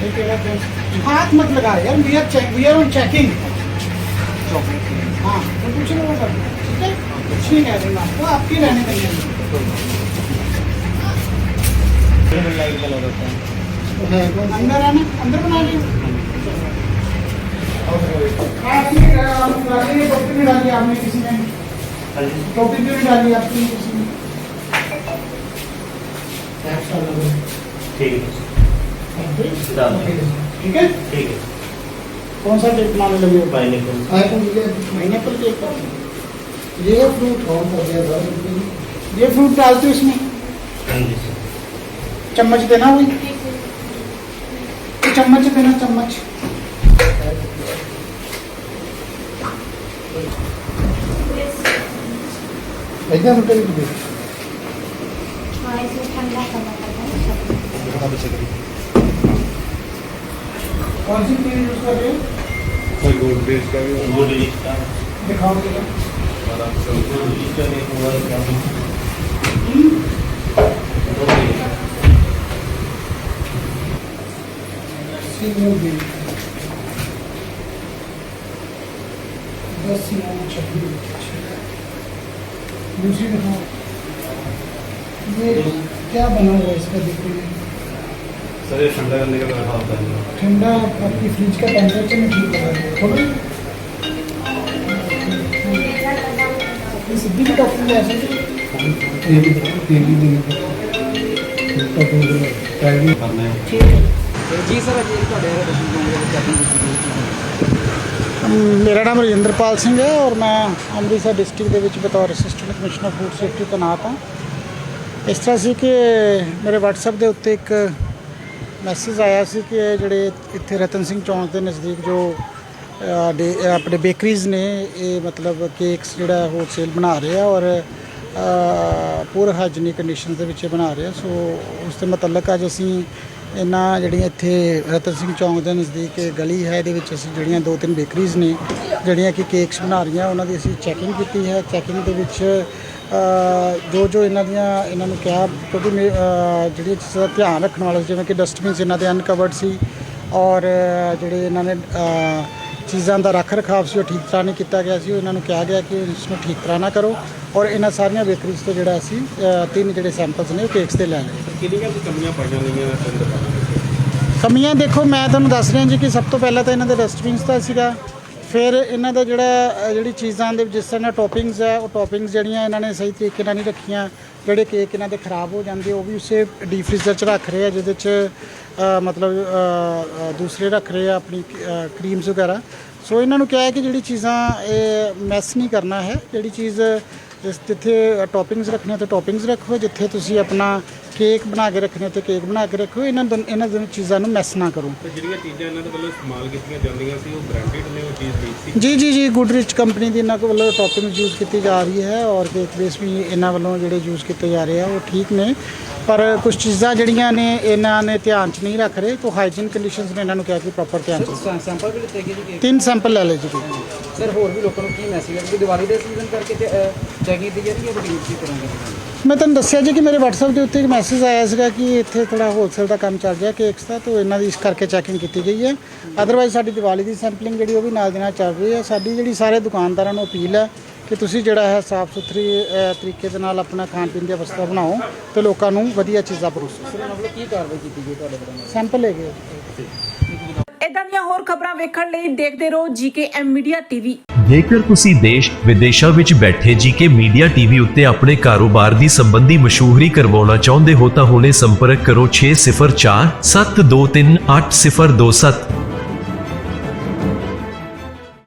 हाथ मत लगा यार we are check we are on checking हाँ कुछ नहीं होगा ठीक है? कुछ नहीं कह रहे आपको आपकी रहने देंगे अंदर आना अंदर बना लियो। टोपी भी डाली आपने किसी ने टोपी भी डाली आपने किसी ने. ठीक है। ठीक है? ठीक है। कौन सा केक बनाने लगे हो? पाइनएप्पल पाइनएप्पल केक ये फ्रूट सा दिया ये फ्रूट डालते हो इसमें? हाँ चम्मच देना ये चम्मच देना चम्मच। की दे हाँ इसमें ठंडा करना पड़ता है सब कौन सी क्रीम यूज कर रहे हो गुड ईस्ट का दिखाओ जरा गुड ईस्ट का एक मोबाइल का सीमो भी दस सीमो छब्बीस दूसरी दिखाओ ये क्या बना हुआ है इसका देखिए सर ये ठंडा करने का मेरा होता है ठंडा आपकी फ्रिज का टेम्परेचर में ठीक लगा है खोलो ये सिद्धि की टॉफी है ऐसे करना है ठीक है ਜੀ ਸਰ ਜੀ ਤੁਹਾਡੇ ਰੈਸਟੋਰੈਂਟ ਦੇ ਵਿੱਚ ਆਪਣੀ ਮੇਰਾ ਨਾਮ ਰਜਿੰਦਰਪਾਲ ਸਿੰਘ ਹੈ ਔਰ ਮੈਂ ਅੰਮ੍ਰਿਤਸਰ ਡਿਸਟ੍ਰਿਕਟ ਦੇ ਵਿੱਚ ਬਤੌਰ ਅਸਿਸਟੈਂਟ ਕਮਿਸ਼ਨਰ ਫੂਡ ਸੇਫਟੀ ਤੈਨਾਤ ਹਾਂ ਇਸ ਤਰ੍ਹਾਂ ਸੀ ਕਿ ਮੇਰੇ WhatsApp ਦੇ ਉੱਤੇ ਇੱਕ ਮੈਸੇਜ ਆਇਆ ਸੀ ਕਿ ਇਹ ਜਿਹੜੇ ਇੱਥੇ ਰਤਨ ਸਿੰਘ ਚੌਂਕ ਦੇ ਨਜ਼ਦੀਕ ਜੋ ਅ, ਡੇ- ਆਪਣੇ ਬੇਕਰੀਜ਼ ਨੇ ਇਹ ਮਤਲਬ ਕੇਕਸ ਜਿਹੜਾ ਹੋਲਸੇਲ ਬਣਾ ਰਹੇ ਆ ਔਰ ਅ, ਪੂਰੇ ਹਾਈਜੀਨਿਕ ਕੰਡੀਸ਼ਨ ਦੇ ਵਿੱਚ ਇਹ ਬਣਾ ਰਹੇ ਆ। ਸੋ ਉਸ ਦੇ ਮੁਤਲਕ ਅੱਜ ਅਸੀਂ ਇਹਨਾਂ ਜਿਹੜੀਆਂ ਇੱਥੇ ਰਤਨ ਸਿੰਘ ਚੌਂਕ ਦੇ ਨਜ਼ਦੀਕ ਇਹ ਗਲੀ ਹੈ ਇਹਦੇ ਵਿੱਚ ਅਸੀਂ ਜਿਹੜੀਆਂ ਦੋ ਤਿੰਨ ਬੇਕਰੀਜ਼ ਨੇ ਜਿਹੜੀਆਂ ਕਿ ਕੇਕਸ ਬਣਾ ਰਹੀਆਂ ਉਹਨਾਂ ਦੀ ਅਸੀਂ ਚੈਕਿੰਗ ਕੀਤੀ ਹੈ। ਚੈਕਿੰਗ ਦੇ ਵਿੱਚ ਜੋ ਜੋ ਇਹਨਾਂ ਦੀਆਂ ਇਹਨਾਂ ਨੂੰ ਕਿਹਾ ਕਿਉਂਕਿ ਜਿਹੜੀਆਂ ਚੀਜ਼ਾਂ ਦਾ ਧਿਆਨ ਰੱਖਣ ਵਾਲੇ ਜਿਵੇਂ ਕਿ ਡਸਟਬਿਨਸ ਇਹਨਾਂ ਦੇ ਅਨਕਵਰਡ ਸੀ ਔਰ ਜਿਹੜੇ ਇਹਨਾਂ ਨੇ ਚੀਜ਼ਾਂ ਦਾ ਰੱਖ ਰਖਾਵ ਸੀ ਉਹ ਠੀਕ ਤਰ੍ਹਾਂ ਨਹੀਂ ਕੀਤਾ ਗਿਆ ਸੀ ਉਹ ਇਹਨਾਂ ਨੂੰ ਕਿਹਾ ਗਿਆ ਕਿ ਇਸ ਨੂੰ ਠੀਕ ਤਰ੍ਹਾਂ ਨਾ ਕਰੋ ਔਰ ਇਹਨਾਂ ਸਾਰੀਆਂ ਬੇਕਰੀਜ਼ ਤੋਂ ਜਿਹੜਾ ਅਸੀਂ ਤਿੰਨ ਜਿਹੜੇ ਸੈਂਪਲਸ ਨੇ ਉਹ ਕੇਕਸ ਦੇ ਲੈ ਲਏ। ਕਿੰਨੀਆਂ ਕਮੀਆਂ ਪਾਈਆਂ ਗਈਆਂ ਕਮੀਆਂ ਦੇਖੋ ਮੈਂ ਤੁਹਾਨੂੰ ਦੱਸ ਰਿਹਾ ਜੀ ਕਿ ਸਭ ਤੋਂ ਪਹਿਲਾਂ ਤਾਂ ਇਹਨਾਂ ਦੇ ਡਸਟਬਿਨਸ ਦਾ ਸੀਗਾ। ਫਿਰ ਇਹਨਾਂ ਦਾ ਜਿਹੜਾ ਅ, ਜਿਹੜੀ ਚੀਜ਼ਾਂ ਦੇ ਜਿਸ ਤਰ੍ਹਾਂ ਟੌਪਿੰਗਸ ਹੈ ਉਹ ਟੌਪਿੰਗਸ ਜਿਹੜੀਆਂ ਇਹਨਾਂ ਨੇ ਸਹੀ ਤਰੀਕੇ ਨਾਲ ਨਹੀਂ ਰੱਖੀਆਂ ਜਿਹੜੇ ਕੇਕ ਇਹਨਾਂ ਦੇ ਖਰਾਬ ਹੋ ਜਾਂਦੇ ਉਹ ਵੀ ਉਸੇ ਡੀਪ ਫ੍ਰੀਜ਼ਰ 'ਚ ਰੱਖ ਰਹੇ ਆ ਜਿਹਦੇ 'ਚ ਅ, ਮਤਲਬ ਅ, ਅ, ਦੂਸਰੇ ਰੱਖ ਰਹੇ ਆ ਆਪਣੀ ਕਰੀਮਸ ਵਗੈਰਾ। ਸੋ ਇਹਨਾਂ ਨੂੰ ਕਿਹਾ ਹੈ ਕਿ ਜਿਹੜੀ ਚੀਜ਼ਾਂ ਇਹ ਮੈਸ ਨਹੀਂ ਕਰਨਾ ਹੈ ਜਿਹੜੀ ਚੀਜ਼ ਜਿਸ ਜਿੱਥੇ ਟੌਪਿੰਗਸ ਰੱਖਣੀਆਂ ਤੇ ਟੌਪਿੰਗਸ ਰੱਖੋ ਜਿੱਥੇ ਤੁਸੀਂ ਆਪਣਾ ਕੇਕ ਬਣਾ ਕੇ ਰੱਖਣੇ ਤੇ ਕੇਕ ਬਣਾ ਕੇ ਰੱਖੋ ਇਹਨਾਂ ਦੋਨ- ਇਹਨਾਂ ਦੋਨੋਂ ਚੀਜ਼ਾਂ ਨੂੰ ਮੈਸ ਨਾ ਕਰੋ। ਤੇ ਜਿਹੜੀਆਂ ਚੀਜ਼ਾਂ ਇਹਨਾਂ ਦੇ ਵੱਲੋਂ ਇਸਤੇਮਾਲ ਕੀਤੀਆਂ ਜਾਂਦੀਆਂ ਸੀ ਉਹ ਬ੍ਰਾਂਡਡ ਨੇ ਉਹ ਚੀਜ਼ ਠੀਕ ਸੀ ਜੀ ਜੀ ਜੀ ਗੁੱਡਰਿਚ ਕੰਪਨੀ ਦੀ ਇਹਨਾਂ ਕੋਲ ਵੱਲੋਂ ਟੌਪਿੰਗਸ ਯੂਜ਼ ਕੀਤੀ ਜਾ ਰਹੀ ਹੈ ਔਰ ਕੇਕ ਬੇਸ ਵੀ ਇਹਨਾਂ ਵੱਲੋਂ ਜਿਹੜੇ ਯੂਜ਼ ਕੀਤੇ ਜਾ ਰਹੇ ਆ ਉਹ ਠੀਕ ਨੇ। ਪਰ ਕੁਝ ਚੀਜ਼ਾਂ ਜਿਹੜੀਆਂ ਨੇ ਇਹਨਾਂ ਨੇ ਧਿਆਨ 'ਚ ਨਹੀਂ ਰੱਖ ਰਹੇ। ਤੋਂ ਹਾਈਜੀਨ ਕੰਡੀਸ਼ਨਸ ਨੇ ਇਹਨਾਂ ਨੂੰ ਕਿਹਾ ਕਿ ਪ੍ਰੋਪਰ ਧਿਆਨ 'ਚ ਸੈਂਪਲ ਵੀ ਲਿੱਤੇ ਗਏ ਜੀ ਤਿੰਨ ਸੈਂਪਲ ਲੈ ਲਏ ਜੀ। ਸਰ ਹੋਰ ਵੀ ਲੋਕਾਂ ਨੂੰ ਕੀ ਮੈਸੇਜ ਹੈ ਕਿ ਦੀਵਾਲੀ ਦੇ ਸੀਜ਼ਨ ਕਰਕੇ ਚੈਕਿੰਗ ਦੀ ਜਿਹੜੀ ਹੈ ਰੂਟੀਨ ਕੀ ਕਰਾਂਗੇ ਮੈਂ ਤੁਹਾਨੂੰ ਦੱਸਿਆ ਜੀ ਕਿ ਮੇਰੇ WhatsApp ਦੇ ਉੱਤੇ ਇੱਕ ਮੈਸੇਜ ਆਇਆ ਸੀਗਾ ਕਿ ਇੱਥੇ ਥੋੜਾ ਹੋਲਸੇਲ ਦਾ ਕੰਮ ਚੱਲ ਰਿਹਾ ਕੇਕਸ ਦਾ ਤੋਂ ਇਹਨਾਂ ਦੀ ਇਸ ਕਰਕੇ ਚੈਕਿੰਗ ਕੀਤੀ ਗਈ ਹੈ। ਅਦਰਵਾਈਜ਼ ਸਾਡੀ ਦੀਵਾਲੀ ਦੀ ਸੈਂਪਲਿੰਗ ਜਿਹੜੀ ਉਹ ਵੀ ਨਾਲ ਦੇ ਨਾਲ ਚੱਲ ਰਹੀ ਹੈ। ਸਾਡੀ ਜਿਹੜੀ ਸਾਰੇ ਦੁਕਾਨਦਾਰਾਂ ਨੂੰ ਅਪੀਲ ਹੈ ਕਿ ਤੁਸੀਂ ਜਿਹੜਾ ਹੈ ਸਾਫ਼ ਸੁਥਰੀ ਤਰੀਕੇ ਦੇ ਨਾਲ ਆਪਣਾ ਖਾਣ ਪੀਣ ਦੀ ਅਵਸਥਾ ਬਣਾਓ ਤੇ ਲੋਕਾਂ ਨੂੰ ਵਧੀਆ ਚੀਜ਼ਾਂ ਪਰੋਸੋ। ਸਰ ਮਤਲਬ ਕੀ ਕਾਰਵਾਈ ਕੀਤੀ ਗਈ ਤੁਹਾਡੇ ਵੱਲੋਂ? ਸੈਂਪਲ ਲੈ ਗਏ ਇਦਾਂ ਦੀਆਂ ਹੋਰ ਖਬਰਾਂ ਵੇਖਣ ਲਈ ਦੇਖਦੇ ਰਹੋ ਜੀਕੇ ਮੀਡੀਆ ਟੀਵੀ। ਜੇਕਰ ਤੁਸੀਂ ਦੇਸ਼ ਵਿਦੇਸ਼ਾਂ ਵਿੱਚ ਬੈਠੇ ਜੀਕੇ ਮੀਡੀਆ ਟੀਵੀ ਉੱਤੇ ਆਪਣੇ ਕਾਰੋਬਾਰ ਦੀ ਸੰਬੰਧੀ ਮਸ਼ਹੂਰੀ ਕਰਵਾਉਣਾ ਚਾਹੁੰਦੇ ਹੋ ਤਾਂ ਹੁਣੇ ਸੰਪਰਕ ਕਰੋ 604 723 8027